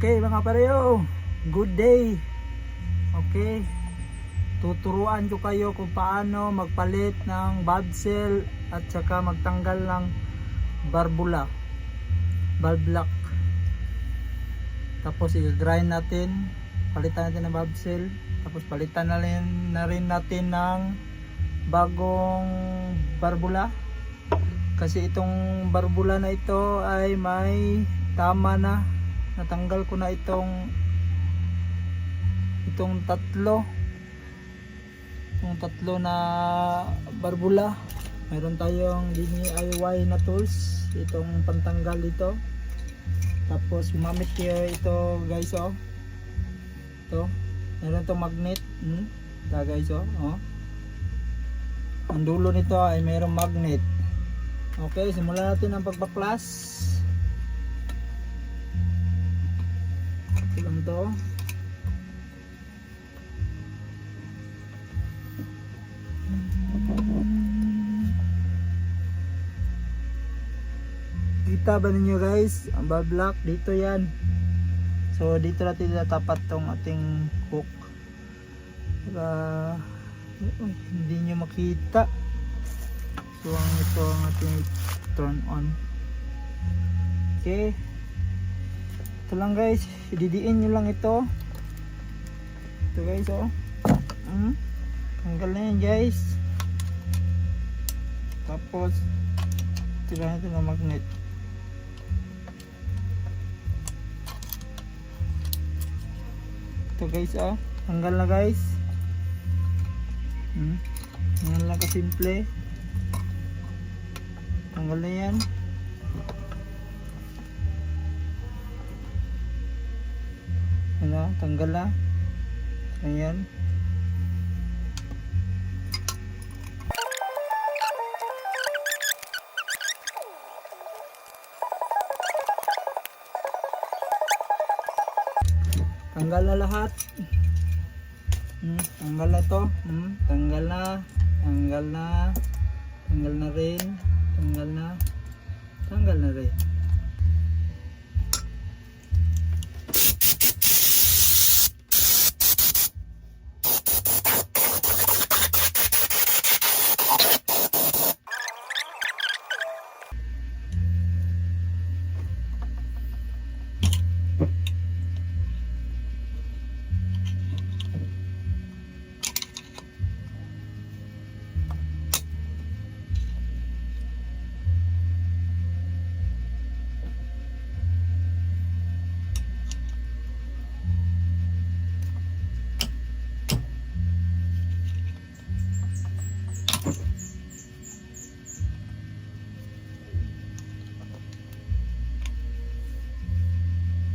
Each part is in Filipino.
Okay mga pareho, good day. Okay, tuturuan ko kayo kung paano magpalit ng valve at saka magtanggal ng barbula, valve lock. Tapos i-grind natin, palitan natin ng valve tapos palitan na rin, na rin natin ng bagong barbula. Kasi itong barbula na ito ay may tama na natanggal ko na itong itong tatlo. Itong tatlo na barbula. Meron tayong DIY na tools. Itong pantanggal dito. Tapos gumamit kayo ito guys oh. Ito. Meron itong magnet. Hmm? ito guys oh, oh. ang dulo nito ay mayroong magnet. Okay simulan natin ang pagbaklas lang to kita ba ninyo guys? Ang valve lock dito yan. So dito natin natapat tong ating hook. Para uy, hindi nyo makita. So ang ito ang ating turn on. Okay ito lang guys. Ididiin nyo lang ito. Ito guys oh. Hmm? tanggal na yan guys. Tapos tira natin ng magnet. Ito guys oh. Tanggal na guys. Hmm? ganyan lang kasimple. Tanggal na yan ano tanggal na. Ayan. Tanggal na lahat. Hmm, tanggal na to. Hmm, tanggal na. Tanggal na. Tanggal na rin. Tanggal na. Tanggal na rin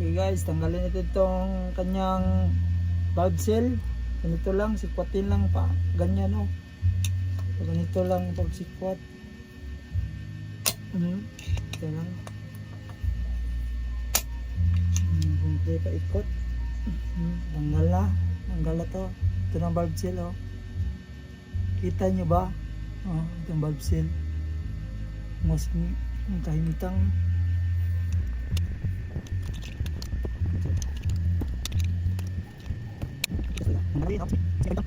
Okay guys, tanggalin natin itong kanyang valve seal. Ganito lang, sikwatin lang pa. Ganyan o. So, ganito lang pag sikwat. Hmm. Ito lang. Kunti pa ikot. Hmm. Tanggal na. Tanggal na to. Ito ng valve seal o. Kita nyo ba? Oh, itong valve seal. Mas ang kahimtang. ruido.